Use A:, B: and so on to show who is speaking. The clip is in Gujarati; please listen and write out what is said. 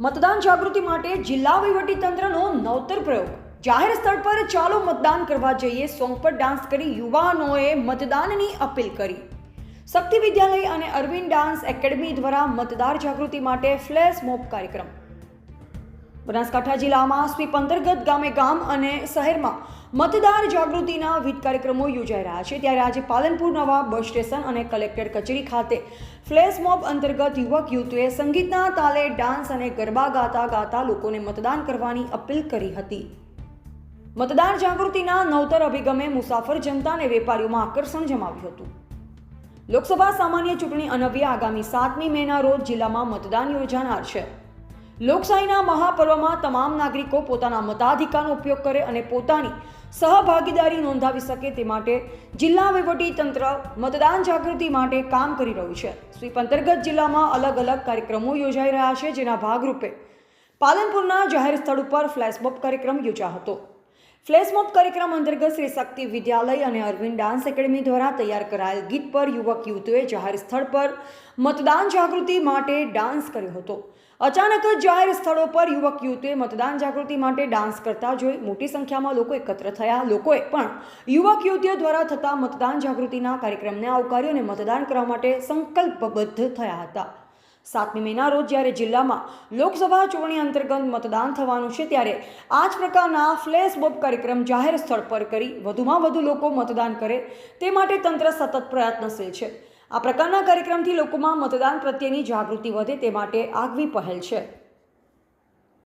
A: મતદાન જાગૃતિ માટે જિલ્લા વહીવટીતંત્રનો નવતર પ્રયોગ. જાહેર સ્થળ પર ચાલો મતદાન કરવા જઈએ. સોંગ પર ડાન્સ કરી યુવાનોએ મતદાનની અપીલ કરી. શક્તિ વિદ્યાલય અને અરવિંદ ડાન્સ એકેડમી દ્વારા મતદાર જાગૃતિ માટે ફ્લેશ મોબ કાર્યક્રમ. બનાસકાંઠા જિલ્લામાં સ્વીપ અંતર્ગત ગામે ગામ અને શહેરમાં મતદાર જાગૃતિના વિવિધ કાર્યક્રમો યોજાઈ રહ્યા છે. ત્યારે આજે પાલનપુર નવા બસ સ્ટેશન અને કલેક્ટર કચેરી ખાતે ફ્લેશ મોબ અંતર્ગત યુવક યુવતીએ સંગીતના તાલે, ડાન્સ અને ગરબા ગાતા ગાતા લોકોને મતદાન કરવાની અપીલ કરી હતી. મતદાર જાગૃતિના નવતર અભિગમે મુસાફર જનતા અને વેપારીઓમાં આકર્ષણ જમાવ્યું હતું. લોકસભા સામાન્ય ચૂંટણી અનવ્ય આગામી સાતમી મેના રોજ જિલ્લામાં મતદાન યોજાનાર છે. લોકશાહીના મહાપર્વમાં તમામ નાગરિકો પોતાના મતાધિકારનો ઉપયોગ કરે અને પોતાની સહભાગીદારી નોંધાવી શકે તે માટે જિલ્લા તંત્ર મતદાન જાગૃતિ માટે કામ કરી રહ્યું છે. સ્વીપ અંતર્ગત જિલ્લામાં અલગ અલગ કાર્યક્રમો યોજાઈ રહ્યા છે, જેના ભાગરૂપે પાલનપુરના જાહેર સ્થળ ઉપર ફ્લેશમોબ કાર્યક્રમ યોજાયો હતો. ફ્લેશમોબ કાર્યક્રમ અંતર્ગત શ્રી શક્તિ વિદ્યાલય અને અરવિંદ ડાન્સ એકેડમી દ્વારા તૈયાર કરાયેલ ગીત પર યુવક યુવતીઓએ જાહેર સ્થળ પર મતદાન જાગૃતિ માટે ડાન્સ કર્યો હતો. અચાનક જ જાહેર સ્થળો પર યુવક યુવતીઓએ મતદાન જાગૃતિ માટે ડાન્સ કરતા જોઈ મોટી સંખ્યામાં લોકો એકત્ર થયા. લોકોએ પણ યુવક યુવતીઓ દ્વારા થતા મતદાન જાગૃતિના કાર્યક્રમને આવકાર્યો અને મતદાન કરવા માટે સંકલ્પબદ્ધ થયા હતા. સાતમી મેના રોજ જ્યારે જિલ્લામાં લોકસભા ચૂંટણી અંતર્ગત મતદાન થવાનું છે ત્યારે આ જ પ્રકારના ફ્લેશ બોબ કાર્યક્રમ જાહેર સ્થળ પર કરી વધુમાં વધુ લોકો મતદાન કરે તે માટે તંત્ર સતત પ્રયત્નશીલ છે. આ પ્રકારના કાર્યક્રમથી લોકોમાં મતદાન પ્રત્યેની જાગૃતિ વધે તે માટે આગવી પહેલ છે.